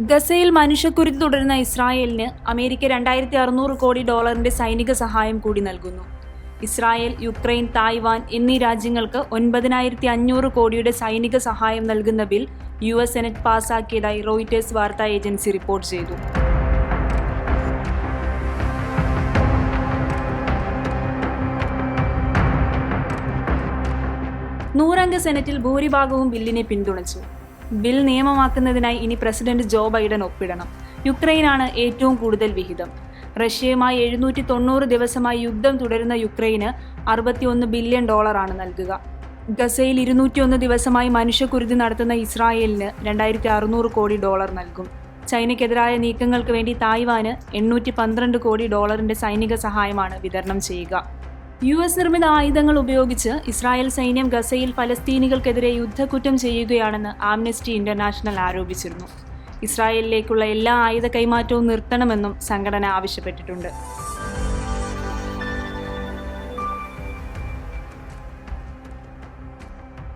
ഗസയിൽ മനുഷ്യക്കുരുതി തുടരുന്ന ഇസ്രായേലിന് അമേരിക്ക രണ്ടായിരത്തി അറുന്നൂറ് കോടി ഡോളറിന്റെ സൈനിക സഹായം കൂടി നൽകുന്നു. ഇസ്രായേൽ യുക്രൈൻ തായ്വാൻ എന്നീ രാജ്യങ്ങൾക്ക് ഒൻപതിനായിരത്തി അഞ്ഞൂറ് കോടിയുടെ സൈനിക സഹായം നൽകുന്ന ബിൽ യു എസ് സെനറ്റ് പാസാക്കിയതായി റോയിറ്റേഴ്സ് വാർത്താ ഏജൻസി റിപ്പോർട്ട് ചെയ്തു. നൂറംഗ സെനറ്റിൽ ഭൂരിഭാഗവും ബില്ലിനെ പിന്തുണച്ചു. ബിൽ നിയമമാക്കുന്നതിനായി ഇനി പ്രസിഡന്റ് ജോ ബൈഡൻ ഒപ്പിടണം. യുക്രൈനാണ് ഏറ്റവും കൂടുതൽ വിഹിതം. റഷ്യയുമായി എഴുന്നൂറ്റി തൊണ്ണൂറ് ദിവസമായി യുദ്ധം തുടരുന്ന യുക്രൈന് അറുപത്തിയൊന്ന് ബില്യൺ ഡോളറാണ് നൽകുക. ഗസയിൽ ഇരുന്നൂറ്റിയൊന്ന് ദിവസമായി മനുഷ്യക്കുരുതി നടത്തുന്ന ഇസ്രായേലിന് രണ്ടായിരത്തി അറുന്നൂറ് കോടി ഡോളർ നൽകും. ചൈനയ്ക്കെതിരായ നീക്കങ്ങൾക്ക് വേണ്ടി തായ്വാന് എണ്ണൂറ്റി പന്ത്രണ്ട് കോടി ഡോളറിന്റെ സൈനിക സഹായമാണ് വിതരണം ചെയ്യുക. യു എസ് നിർമ്മിത ആയുധങ്ങൾ ഉപയോഗിച്ച് ഇസ്രായേൽ സൈന്യം ഗസയിൽ ഫലസ്തീനികൾക്കെതിരെ യുദ്ധക്കുറ്റം ചെയ്യുകയാണെന്ന് ആംനസ്റ്റി ഇന്റർനാഷണൽ ആരോപിച്ചിരുന്നു. ഇസ്രായേലിലേക്കുള്ള എല്ലാ ആയുധ കൈമാറ്റവും നിർത്തണമെന്നും സംഘടന ആവശ്യപ്പെട്ടിട്ടുണ്ട്.